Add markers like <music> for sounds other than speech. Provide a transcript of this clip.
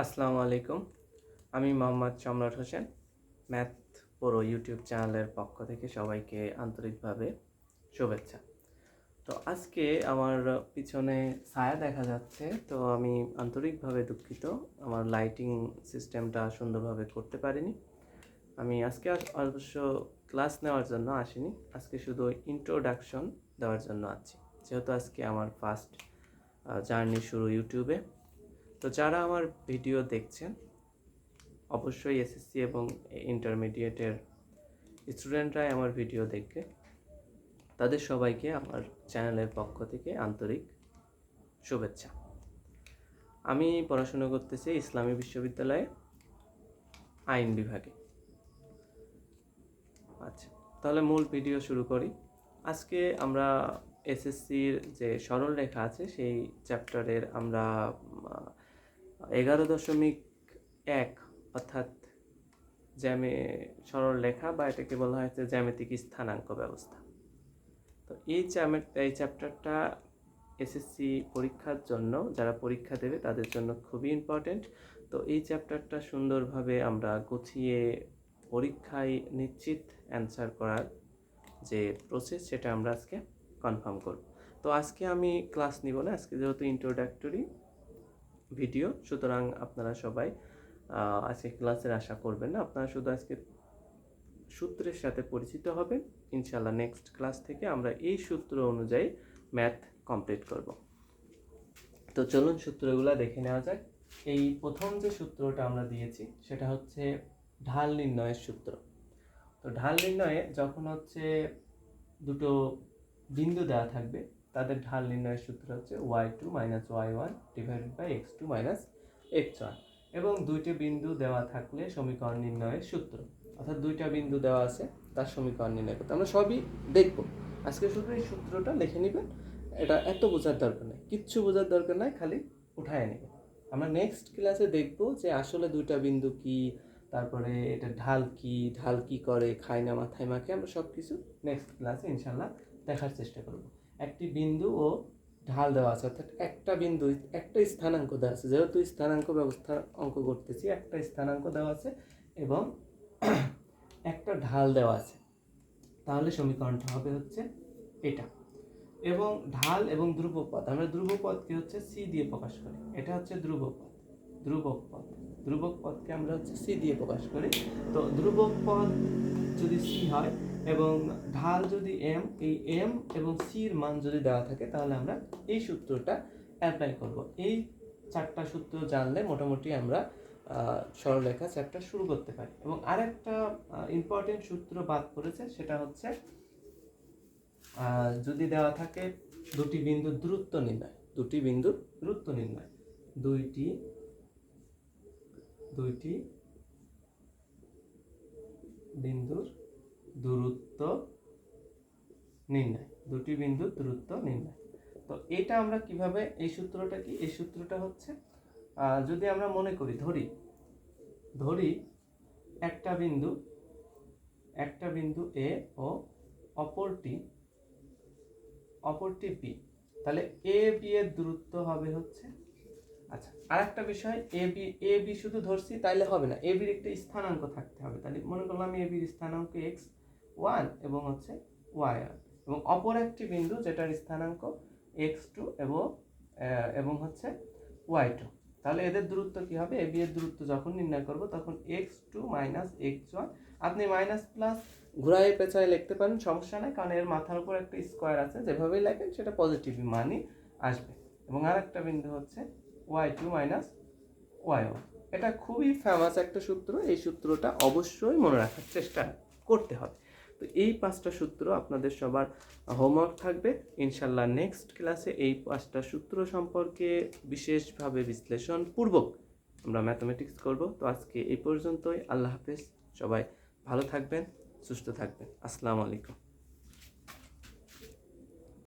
আসসালামু আলাইকুম। আমি মোহাম্মদ সম্রাট হোসেন, ম্যাথ পুরো ইউটিউব চ্যানেলের পক্ষ থেকে সবাইকে আন্তরিকভাবে শুভেচ্ছা। তো আজকে আমার পিছনে ছায়া দেখা যাচ্ছে, তো আমি আন্তরিকভাবে দুঃখিত। আমার লাইটিং সিস্টেমটা সুন্দরভাবে করতে পারিনি। আমি আজকে অবশ্য ক্লাস নেওয়ার জন্য আসিনি। আজকে শুধু ইন্ট্রোডাকশন দেওয়ার জন্য আছি। যেহেতু আজকে আমার ফার্স্ট জার্নি শুরু ইউটিউবে। তো যারা আমার ভিডিও দেখছেন, অবশ্যই এসএসসি এবং ইন্টারমিডিয়েটের স্টুডেন্টরাই আমার ভিডিও দেখবে। তাদের সবাইকে আমার চ্যানেলের পক্ষ থেকে আন্তরিক শুভেচ্ছা। আমি পড়াশোনা করতেছি ইসলামী বিশ্ববিদ্যালয়ে, আইন বিভাগে। আচ্ছা তাহলে মূল ভিডিও শুরু করি। আজকে আমরা এসএসসির যে সরল রেখা আছে, সেই চ্যাপ্টারের আমরা এগারো দশমিক এক, অর্থাৎ জ্যামে সরল লেখা বা এটাকে বলা হয়েছে জ্যামিতিক স্থানাঙ্ক ব্যবস্থা। তো এই চ্যামে এই চ্যাপ্টারটা এসএসসি পরীক্ষার জন্য, যারা পরীক্ষা দেবে তাদের জন্য খুবই ইম্পর্টেন্ট তো এই চ্যাপ্টারটা সুন্দরভাবে আমরা গুছিয়ে পরীক্ষায় নিশ্চিত অ্যান্সার করার যে প্রসেস সেটা আমরা আজকে কনফার্ম করব। তো আজকে আমি ক্লাস নিব না, আজকে যেহেতু ইন্ট্রোডাক্টরি ভিডিও সুতরাং আপনারা সবাই আজকে ক্লাসের আশা করবেন না। আপনারা শুধু আজকে সূত্রের সাথে পরিচিত হবেন। ইনশাল্লাহ নেক্সট ক্লাস থেকে আমরা এই সূত্র অনুযায়ী ম্যাথ কমপ্লিট করব। তো চলুন সূত্রগুলো দেখে নেওয়া যাক। এই প্রথম যে সূত্রটা আমরা দিয়েছি, সেটা হচ্ছে ঢাল নির্ণয়ের সূত্র। তো ঢাল নির্ণয়ে যখন হচ্ছে দুটো বিন্দু দেওয়া থাকবে তাদের ঢাল নির্ণয়ের সূত্র হচ্ছে Y two minus Y one divided by X two minus X one এবং দুইটি বিন্দু দেওয়া থাকলে সমীকরণ নির্ণয়ের সূত্র। অর্থাৎ দুইটা বিন্দু দেওয়া আছে, তার সমীকরণ নির্ণয় করতে। আমরা সবই দেখব। আজকে শুধু এই সূত্রটা লিখে নেবেন। এটা এত বোঝার দরকার নেই। কিচ্ছু বোঝার দরকার নাই, খালি উঠায় নেবেন। আমরা নেক্সট ক্লাসে দেখব যে আসলে দুইটা বিন্দু কি, তারপরে এটা ঢাল কি ঢাল কি করে, খায় না, মাথায় মাখে, আমরা সব কিছু নেক্সট ক্লাসে ইনশাল্লাহ দেখার চেষ্টা করব। একটি বিন্দু ও ঢাল দেওয়া আছে, অর্থাৎ একটা বিন্দু, একটা স্থানাঙ্ক দেওয়া আছে। যেহেতু স্থানাঙ্ক ব্যবস্থা অঙ্ক করতেছি, একটা স্থানাঙ্ক দেওয়া আছে এবং <clears throat> একটা ঢাল দেওয়া আছে। তাহলে সমীকরণটা হবে হচ্ছে এটা। এবং ঢাল এবং ধ্রুবপদ, আমরা ধ্রুবপদকে হচ্ছে সি দিয়ে প্রকাশ করি। এটা হচ্ছে ধ্রুবপদ ধ্রুবক পদ ধ্রুবক পদকে আমরা হচ্ছে সি দিয়ে প্রকাশ করি। তো ধ্রুবক পদ যদি সি হয় এবং ঢাল যদি এম এই এম এবং সির মান যদি দেওয়া থাকে, তাহলে আমরা এই সূত্রটা অ্যাপ্লাই করব। এই চারটা সূত্র জানলে মোটামুটি আমরা সরলরেখা চ্যাপ্টার শুরু করতে পারি। এবং আরেকটা ইম্পর্টেন্ট সূত্র বাদ পড়েছে, সেটা হচ্ছে যদি দেওয়া থাকে দুটি বিন্দুর দূরত্ব নির্ণয়। দুটি বিন্দুর দূরত্ব নির্ণয়। দুইটি দুইটি বিন্দুর দূরত্ব নির্ণয়। দুটি বিন্দুর দূরত্ব নির্ণয়। তো এটা আমরা কীভাবে, এই সূত্রটা কি? এই সূত্রটা হচ্ছে যদি আমরা মনে করি, ধরি ধরি একটা বিন্দু একটা বিন্দু এ ও অপরটি অপরটি বি তাহলে এ বি এর দূরত্ব হবে হচ্ছে আচ্ছা আরেকটা বিষয় এ বি এ বি শুধু ধরছি, তাইলে হবে না। এ বির একটা স্থানাঙ্ক থাকতে হবে। তাহলে মনে করলাম এ বির স্থানাঙ্ক এক্স ওয়ান এবং হচ্ছে ওয়াই এবং অপর একটি বিন্দু যেটার স্থানাঙ্ক এক্স টু এবং এবং হচ্ছে ওয়াই টু। তাহলে এদের দূরত্ব কি হবে? এ, বি এর দূরত্ব যখন নির্ণয় করব তখন X two minus X one. আপনি মাইনাস প্লাস ঘুরাই পেঁচায় লিখতে পারেন, সমস্যা নেই, কারণ এর মাথার উপর একটা স্কোয়ার আছে, যেভাবেই লেখেন সেটা পজিটিভ মানই আসবে। এবং আরেকটা বিন্দু হচ্ছে Y two minus Y one এটা খুবই ফেমাস একটা সূত্র, এই সূত্রটা অবশ্যই মনে রাখার চেষ্টা করতে হবে। তো এই পাঁচটা সূত্র আপনাদের সবার হোমওয়ার্ক থাকবে। ইনশাল্লাহ নেক্সট ক্লাসে এই পাঁচটা সূত্র সম্পর্কে বিশেষভাবে বিশ্লেষণ পূর্বক আমরা ম্যাথমেটিক্স করব। তো আজকে এই পর্যন্তই। আল্লাহ হাফেজ। সবাই ভালো থাকবেন, সুস্থ থাকবেন। আসসালামু আলাইকুম।